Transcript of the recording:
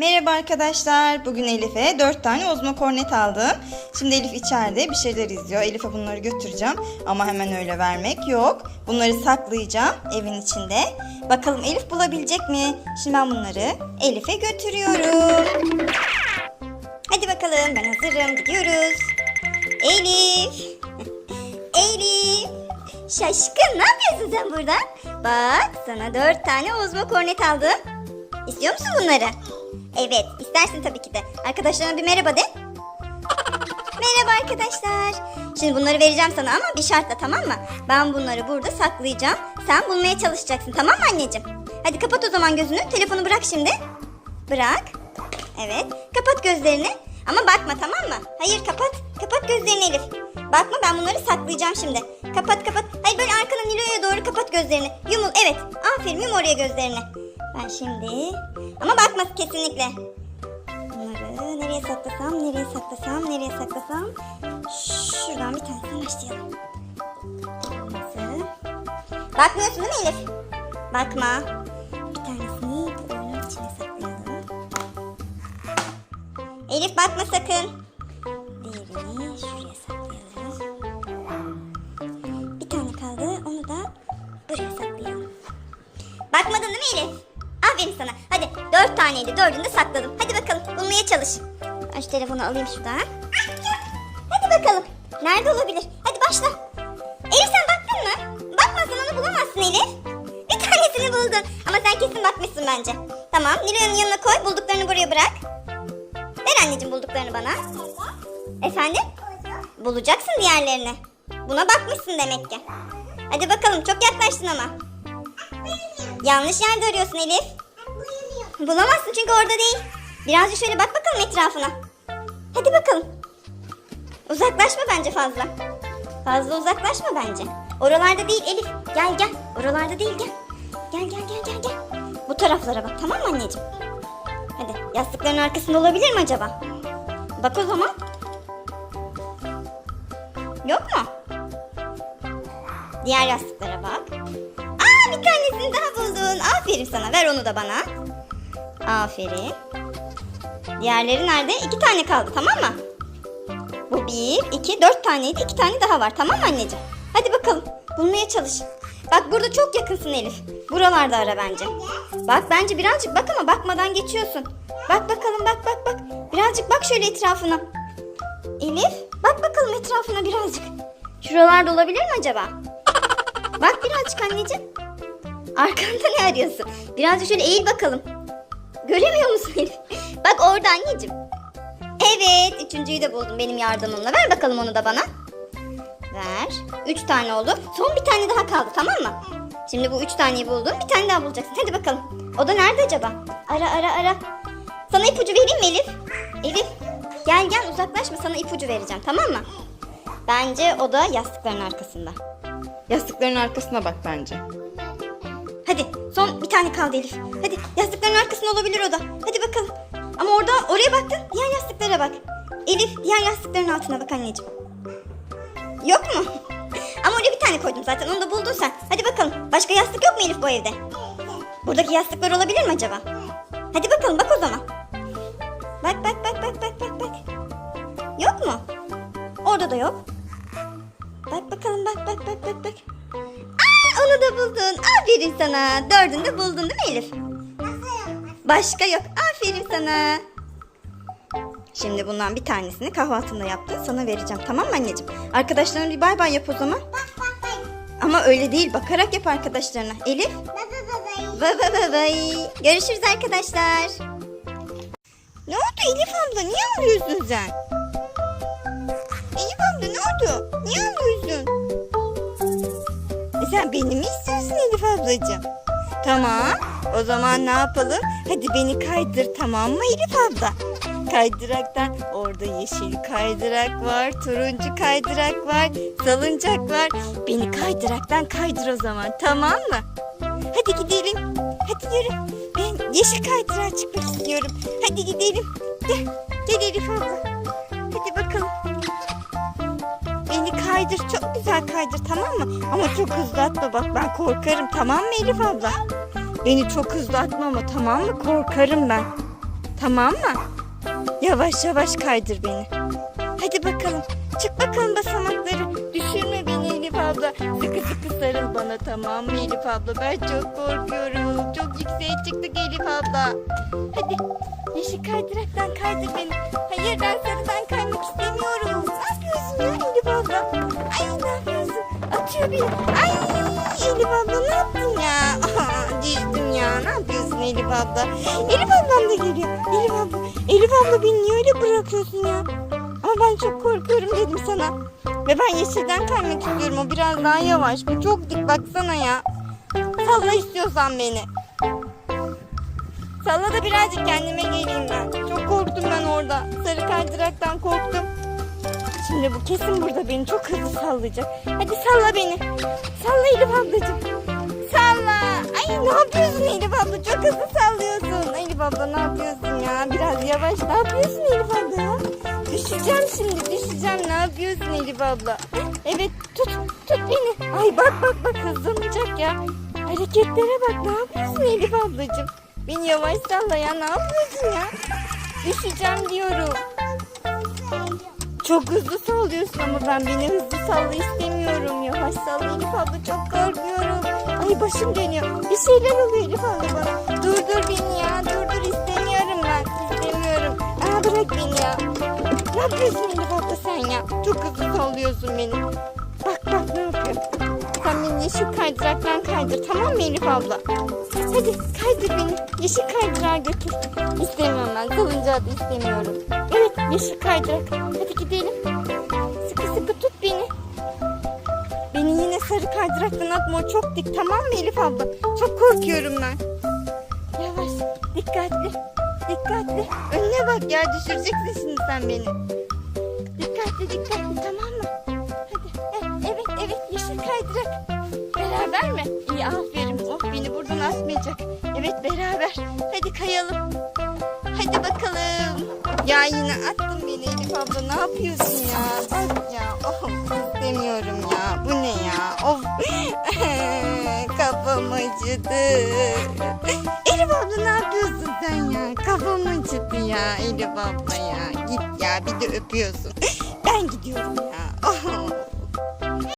Merhaba arkadaşlar. Bugün Elif'e 4 tane ozma kornet aldım. Şimdi Elif içeride bir şeyler izliyor. Elif'e bunları götüreceğim. Ama hemen öyle vermek yok. Bunları saklayacağım evin içinde. Bakalım Elif bulabilecek mi? Şimdi ben bunları Elif'e götürüyorum. Hadi bakalım ben hazırım. Gidiyoruz. Elif. Elif. Şaşkın ne yapıyorsun sen burada? Bak sana 4 tane ozma kornet aldım. İstiyor musun bunları? Evet, istersin tabii ki de. Arkadaşlarına bir merhaba de. Merhaba arkadaşlar. Şimdi bunları vereceğim sana ama bir şartla tamam mı? Ben bunları burada saklayacağım. Sen bulmaya çalışacaksın tamam mı anneciğim? Hadi kapat o zaman gözünü. Telefonu bırak şimdi. Bırak. Evet. Kapat gözlerini. Ama bakma tamam mı? Hayır kapat. Kapat gözlerini Elif. Bakma ben bunları saklayacağım şimdi. Kapat kapat. Hayır böyle arkana Nilo'ya doğru kapat gözlerini. Yumul. Evet. Aferin yum oraya gözlerini. Ben şimdi... Ama bakma kesinlikle. Bunları nereye saklasam, nereye saklasam, nereye saklasam. Şuradan bir tanesini başlayalım. Nasıl? Bakmıyorsun değil mi Elif? Bakma. Bir tanesini bu oyunun içine saklayalım. Elif bakma sakın. Diğerini şuraya saklayalım. Bir tane kaldı. Onu da buraya saklayalım. Bakmadın değil mi Elif? Aferin sana. Hadi dört taneydi. Dördünü de sakladım. Hadi bakalım bulmaya çalış. Ben şu telefonu alayım şuradan. Hadi bakalım. Nerede olabilir? Hadi başla. Elif sen baktın mı? Bakmazsan onu bulamazsın Elif. Bir tanesini buldun. Ama sen kesin bakmışsın bence. Tamam Nilo'nun yanına koy. Bulduklarını buraya bırak. Ver anneciğim bulduklarını bana. Efendim? Bulacaksın diğerlerini. Buna bakmışsın demek ki. Hadi bakalım çok yaklaştın ama. Yanlış yerde arıyorsun Elif. Bulamazsın çünkü orada değil. Birazcık şöyle bak bakalım etrafına. Hadi bakalım. Uzaklaşma bence fazla. Fazla uzaklaşma bence. Oralarda değil Elif. Gel gel. Oralarda değil gel. Gel gel gel gel gel. Bu taraflara bak tamam mı anneciğim? Hadi yastıkların arkasında olabilir mi acaba? Bak o zaman. Yok mu? Diğer yastıklara bak. Bir tanesini daha buldun. Aferin sana. Ver onu da bana. Aferin. Diğerleri nerede? İki tane kaldı tamam mı? Bu bir, iki, dört taneydi. İki tane daha var tamam mı anneciğim? Hadi bakalım. Bulmaya çalış. Bak burada çok yakınsın Elif. Buralarda ara bence. Bak bence birazcık bak ama bakmadan geçiyorsun. Bak bakalım bak bak bak. Birazcık bak şöyle etrafına. Elif bak bakalım etrafına birazcık. Şuralarda olabilir mi acaba? Bak birazcık anneciğim. Arkanda ne arıyorsun? Birazcık şöyle eğil bakalım. Göremiyor musun Elif? Bak orada anneciğim. Evet, üçüncüyü de buldum benim yardımımla. Ver bakalım onu da bana. Ver. Üç tane oldu. Son bir tane daha kaldı tamam mı? Şimdi bu üç taneyi buldun. Bir tane daha bulacaksın. Hadi bakalım. O da nerede acaba? Ara ara ara. Sana ipucu vereyim mi Elif? Elif gel gel uzaklaşma sana ipucu vereceğim tamam mı? Bence o da yastıkların arkasında. Yastıkların arkasına bak bence. Hadi son bir tane kaldı Elif. Hadi yastıkların arkasında olabilir o da. Hadi bakalım. Ama orada oraya baktın. Diğer yastıklara bak. Elif diğer yastıkların altına bak anneciğim. Yok mu? Ama oraya bir tane koydum zaten. Onu da buldun sen. Hadi bakalım. Başka yastık yok mu Elif bu evde? Buradaki yastıklar olabilir mi acaba? Hadi bakalım bak o zaman. Bak bak bak bak bak bak bak. Yok mu? Orada da yok. Bak bakalım bak bak bak bak bak. Onu da buldun. Aferin sana. Dördünü de buldun değil mi Elif? Başka yok. Aferin sana. Şimdi bundan bir tanesini kahvaltında yaptın. Sana vereceğim. Tamam mı anneciğim? Arkadaşlarına bir bay bay yap o zaman. Ama öyle değil. Bakarak yap arkadaşlarına. Elif. Bay bay bay bay. Görüşürüz arkadaşlar. Ne oldu Elif abla? Niye ağlıyorsun sen? Elif abla ne oldu? Sen beni mi istiyorsun Elif ablacığım? Tamam. O zaman ne yapalım? Hadi beni kaydır tamam mı Elif abla? Kaydıraktan orada yeşil kaydırak var, turuncu kaydırak var, salıncak var. Beni kaydıraktan kaydır o zaman tamam mı? Hadi gidelim. Hadi yürü. Ben yeşil kaydırağa çıkmak istiyorum. Hadi gidelim. Gel. Çok hızlı atma bak ben korkarım tamam mı Elif abla? Beni çok hızlı atma ama tamam mı? Korkarım ben. Tamam mı? Yavaş yavaş kaydır beni. Hadi bakalım. Çık bakalım basamakları. Düşürme beni Elif abla. Sıkı sıkı sarıl bana tamam mı Elif abla? Ben çok korkuyorum. Çok yükseğe çıktık Elif abla. Hadi yeşil kaydıraktan kaydır beni. Hayır ben sarıdan Beni. Ay Elif abla ne yaptın ya? Düştüm ya. Ne yapıyorsun Elif abla? Elif ablam da geliyor. Elif abla, Elif abla beni niye öyle bırakıyorsun ya? Ama ben çok korkuyorum dedim sana. Ve ben yeşilden kaymak istiyorum. O biraz daha yavaş. Bu çok dik baksana ya. Salla istiyorsan beni. Salla da birazcık kendime geleyim ben. Çok korktum ben orada. Sarı kaydıraktan korktum. Şimdi bu kesin burada beni çok hızlı sallayacak. Hadi salla beni. Salla Elif ablacığım. Salla. Ay ne yapıyorsun Elif abla? Çok hızlı sallıyorsun. Elif abla ne yapıyorsun ya? Biraz yavaş. Ne yapıyorsun Elif abla? Düşeceğim şimdi düşeceğim. Ne yapıyorsun Elif abla? Evet tut tut beni. Ay bak bak bak hızlanacak ya. Hareketlere bak. Ne yapıyorsun Elif ablacığım? Beni yavaş salla ya. Ne yapıyorsun ya? Düşeceğim diyorum. Çok hızlı sallıyorsun ama ben beni hızlı salla istemiyorum. Yavaş salla Elif abla çok korkuyorum. Ay başım dönüyor. Bir şeyler oluyor Elif abla bana. Durdur beni ya durdur istemiyorum ben. İstemiyorum. Aa bırak beni ya. Ne yapıyorsun Elif abla sen ya? Çok hızlı sallıyorsun beni. Bak bak ne beni yeşil kaydıraktan kaydır tamam mı Elif abla? Hadi kaydır beni. Yeşil kaydırağa götür. İstemiyorum ben. Salıncağı da istemiyorum. Evet yeşil kaydırak. Hadi gidelim. Sıkı sıkı tut beni. Beni yine sarı kaydıraktan atma. O çok dik tamam mı Elif abla? Çok korkuyorum ben. Yavaş. Dikkatli. Dikkatli. Önüne bak ya düşüreceksin şimdi sen beni. Dikkatli dikkatli tamam mı? Beraber mi? İyi aferin. Oh beni buradan atmayacak. Evet beraber. Hadi kayalım. Hadi bakalım. Ya yine attın beni Elif abla. Ne yapıyorsun ya? Bak ya. Oh istemiyorum ya. Bu ne ya? Of. Kafam acıdı. Elif abla ne yapıyorsun sen ya? Kafam acıdı ya Elif abla ya. Git ya bir de öpüyorsun. Ben gidiyorum ya. Oh.